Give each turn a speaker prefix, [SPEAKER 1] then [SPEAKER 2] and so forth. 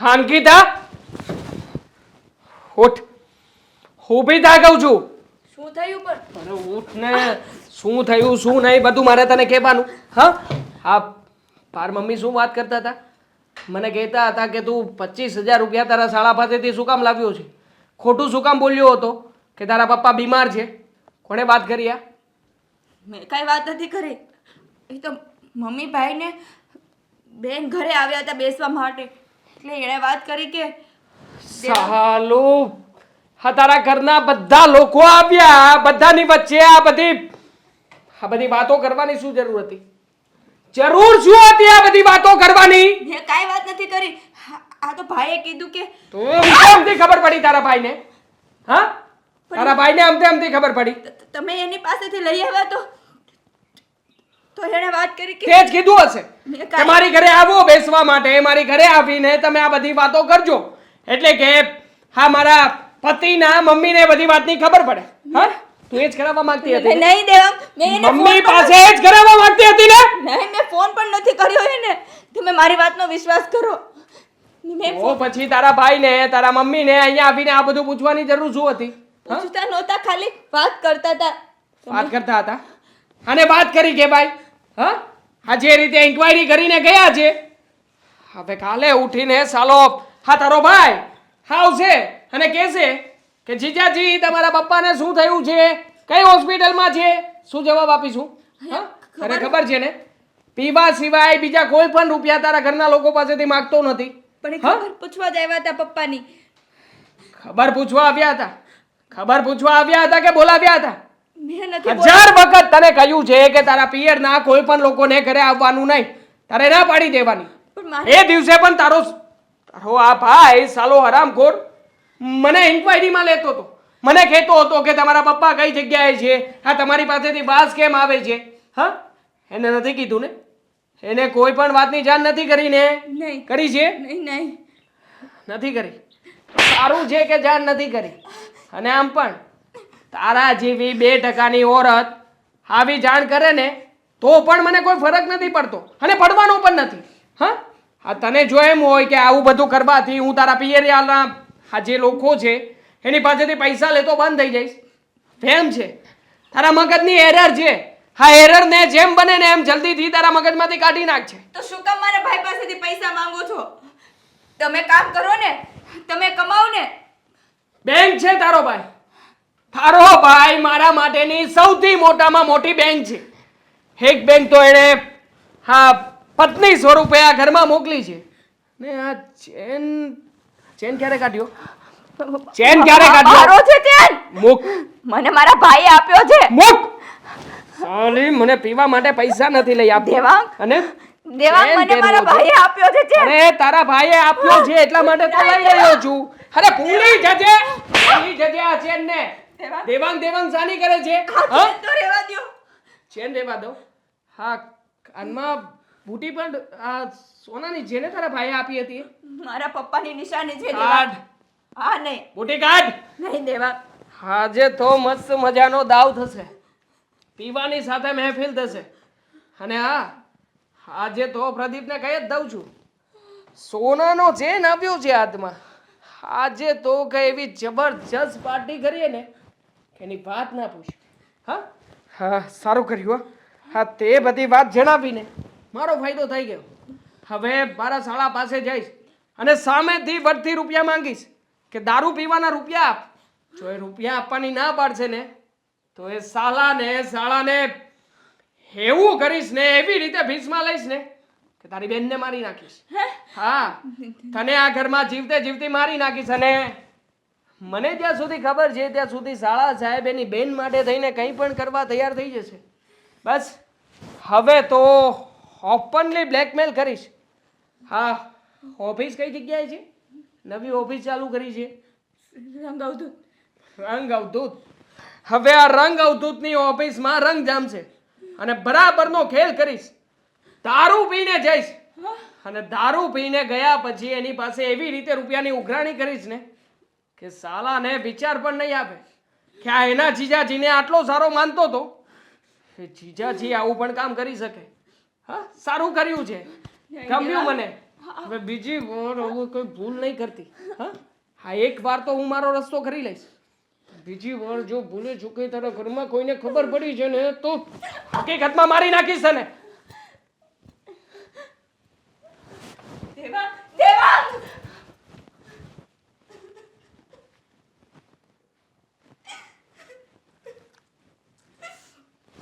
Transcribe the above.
[SPEAKER 1] અંકિતા ઉઠ. ઊભી થા કહું છું.
[SPEAKER 2] શું થયું પણ?
[SPEAKER 1] અરે ઉઠ ને. શું થયું શું નહીં બધું મારે તને કહેવાનું. હા? હા પાર મમ્મી શું વાત કરતા હતા? મને કહેતા હતા કે તું પચીસ હજાર રૂપિયા તારા શાળા પાસેથી શું કામ લાવ્યો છે? ખોટું શું કામ બોલ્યો હતો? કે તારા પપ્પા બીમાર છે? કોણે વાત કરી આ?
[SPEAKER 2] મેં કાંઈ વાત નથી કરી. એ તો મમ્મી ભાઈને બેન ઘરે આવ્યા હતા બેસવા માટે. એટલે એણે વાત કરી કે
[SPEAKER 1] સાલો હા તારા ઘરના બધા લોકો આવ્યા બધાની વચ્ચે આ બધી આ બધી વાતો કરવાની શું જરૂર હતી? જરૂર શું હતી આ બધી વાતો કરવાની?
[SPEAKER 2] મેં કાઈ વાત નથી કરી. આ- તો ભાઈએ કીધું કે
[SPEAKER 1] તો કેમથી ખબર પડી તારા ભાઈને. હા? તારા ભાઈને અમથે અમથી ખબર પડી.
[SPEAKER 2] તમે એની પાસેથી લઈ આવ્યા તો? તો એને વાત કરી કે
[SPEAKER 1] તે જ કીધું હશે. કે મારી ઘરે આવો બેસવા માટે મારી ઘરે આવીને તમે આ બધી વાતો કરજો. એટલે કે હા મારા પતિના મમ્મીને બધી વાતની ખબર પડે. હા? તું એ જ કરાવવા માંગતી હતી
[SPEAKER 2] નહીં દેવા મેં એને
[SPEAKER 1] મમ્મી પાસે જ કરાવવા માંગતી હતી ને?
[SPEAKER 2] નહીં મેં ફોન પણ નથી કર્યો એને. તમે મારી વાતનો વિશ્વાસ કરો.
[SPEAKER 1] ઓ પછી તારા ભાઈને તારા મમ્મીને અહીંયા આવીને આ બધું પૂછવાની જરૂર શું હતી?
[SPEAKER 2] પૂછતા નહોતા ખાલી વાત કરતા હતા.
[SPEAKER 1] વાત કરતા હતા? અને વાત કરી કે ભાઈ હા? આ જે રીતે ઇન્ક્વાયરી કરીને ગયા છે? હવે કાલે ઉઠીને સાલો હા તારો ભાઈ હા આવશે અને કહેશે કે જીજાજી તમારા પપ્પાને શું થયું છે? કઈ હોસ્પિટલમાં છે? શું જવાબ આપીશું? હા? તને ખબર છે. ને? પીવા સિવાય બીજા કોઈ પણ રૂપિયા તારા ઘરના લોકો પાસેથી માંગતો નથી.
[SPEAKER 2] પણ ખબર પૂછવા જ આવ્યા હતા પપ્પાની.
[SPEAKER 1] ખબર પૂછવા આવ્યા હતા. ખબર પૂછવા આવ્યા હતા કે બોલાવ્યા હતા? હજાર વખત તને કહ્યું છે કે તારા પિયરના કોઈ પણ લોકોને ઘરે આવવાનું નહીં. તારે ના પાડી દેવાની. એ દિવસે પણ તારો તારો આ ભાઈ સાલો હરામખોર મને ઇન્ક્વાયરીમાં લેતો હતો. મને કહેતો હતો કે તમારા પપ્પા કઈ જગ્યાએ છે? હા તમારી પાસેથી બાસ કેમ આવે છે? હા? એને નથી કીધું ને? એને કોઈ પણ વાતની જાણ નથી કરીને
[SPEAKER 2] નહીં.
[SPEAKER 1] કરી છે?
[SPEAKER 2] નહીં નહીં.
[SPEAKER 1] નથી કરી. સારું છે કે જાણ નથી કરી. અને આમ પણ. તારા જેવી બે ટકાની ઓરત આવી જાણ કરે ને તો પણ મને કોઈ ફરક નથી પડતો. અને પડવાનો પણ નથી. હા? આ તને જો એમ હોય કે આવું બધું કરવાથી હું તારા પિયરિયાના આ જે લોકો છે એની પાસેથી પૈસા લેતો બંધ થઈ જઈશ. ફેમ છે. તારા મગજની એરર છે. હા એરરને જેમ બને ને એમ જલ્દીથી તારા મગજમાંથી કાઢી નાખજે.
[SPEAKER 2] તો શું કામ મારા ભાઈ પાસેથી પૈસા માંગો છો? તમે કામ કરો ને તમે કમાઓ ને
[SPEAKER 1] બેંક છે તારો ભાઈ. તારો ભાઈ મારા માટેની સૌથી મોટામાં મોટી બેંક છે. એક બેન તો એણે હા પત્ની સ્વરૂપે આ ઘરમાં મોકલી છે. ને આ ચેન ચેન ક્યારે કાઢ્યો? ચેન ક્યારે કાઢ્યો?
[SPEAKER 2] મારો છે ચેન!
[SPEAKER 1] મુક.
[SPEAKER 2] મને મારા ભાઈએ આપ્યો છે.
[SPEAKER 1] મુક. સાલી મને પીવા માટે પૈસા નથી લઈ આપ
[SPEAKER 2] દેવાંગ?
[SPEAKER 1] અને
[SPEAKER 2] દેવાંગ મને મારા ભાઈએ આપ્યો છે ચેન.
[SPEAKER 1] અરે તારા ભાઈએ આપ્યો છે એટલા માટે તો લઈ રહ્યો છું. અરે ભૂલી જજે. પૂરી જજે આ ચેન ને
[SPEAKER 2] દેવાંગ?
[SPEAKER 1] દેવાંગ સાની કરે છે? હા?
[SPEAKER 2] તો રહેવા દો.
[SPEAKER 1] ચેન રેવા દો. હા કાનમાં બુટી પણ આ સોનાની જેને તારા ભાઈએ આપી હતી?
[SPEAKER 2] મારા પપ્પાની નિશાની છે દેવાંગ હા નહીં.
[SPEAKER 1] બુટી કાઢ.
[SPEAKER 2] નહીં દેવાંગ
[SPEAKER 1] આજે તો મસ્ત મજાનો દાવ થશે. પીવાની સાથે મહેફિલ થશે. અને હા આજે તો પ્રદીપને કહી જ દઉં છું. સોનાનો ચેન આપ્યો છે હાથમાં. આજે તો કઈ એવી જબરજસ્ત પાર્ટી કરીએ ને એની વાત ના પૂછ. હા? હા સારું કર્યું હા. હા તે બધી વાત જણાવીને મારો ફાયદો થઈ ગયો. હવે મારા શાળા પાસે જઈશ અને સામેથી વધતી રૂપિયા માંગીશ કે દારૂ પીવાના રૂપિયા આપ. જો એ રૂપિયા આપવાની ના પાડશે ને તો એ શાળાને શાળાને એવું કરીશ ને એવી રીતે ભીસમાં લઈશ ને કે તારી બેનને મારી નાખીશ. હા. તને આ ઘરમાં જીવતે જીવતી મારી નાખીશ અને મને ત્યાં સુધી ખબર છે ત્યાં સુધી શાળા સાહેબ એની બેન માટે થઈને કંઈ પણ કરવા તૈયાર થઈ જશે. બસ હવે તો ઓપનલી બ્લેકમેલ કરીશ. હા ઓફિસ કઈ જગ્યાએ છે? નવી ઓફિસ ચાલુ કરી છે?
[SPEAKER 2] રંગ અવધૂત.
[SPEAKER 1] રંગ અવધૂત. હવે આ રંગ અવધૂતની ઓફિસમાં રંગ જામશે અને બરાબરનો ખેલ કરીશ. દારૂ પીને જઈશ. અને દારૂ પીને ગયા પછી એની પાસે એવી રીતે રૂપિયાની ઉઘરાણી કરીશ ને કે સાલાને વિચાર પણ નહીં આપે કે આ એના જીજાજીને આટલો સારો માનતો હતો કે જીજાજી આવું પણ કામ કરી શકે? હા સારું કર્યું છે. ગમ્યું મને. હવે બીજી વાર કોઈ ભૂલ નહીં કરતી. હા? હા એક વાર તો હું મારો રસ્તો કરી લઈશ. બીજી વાર જો ભૂલે ચૂકે તારા ઘરમાં કોઈને ખબર પડી છે ને તો હકીકતમાં મારી નાખીશ તને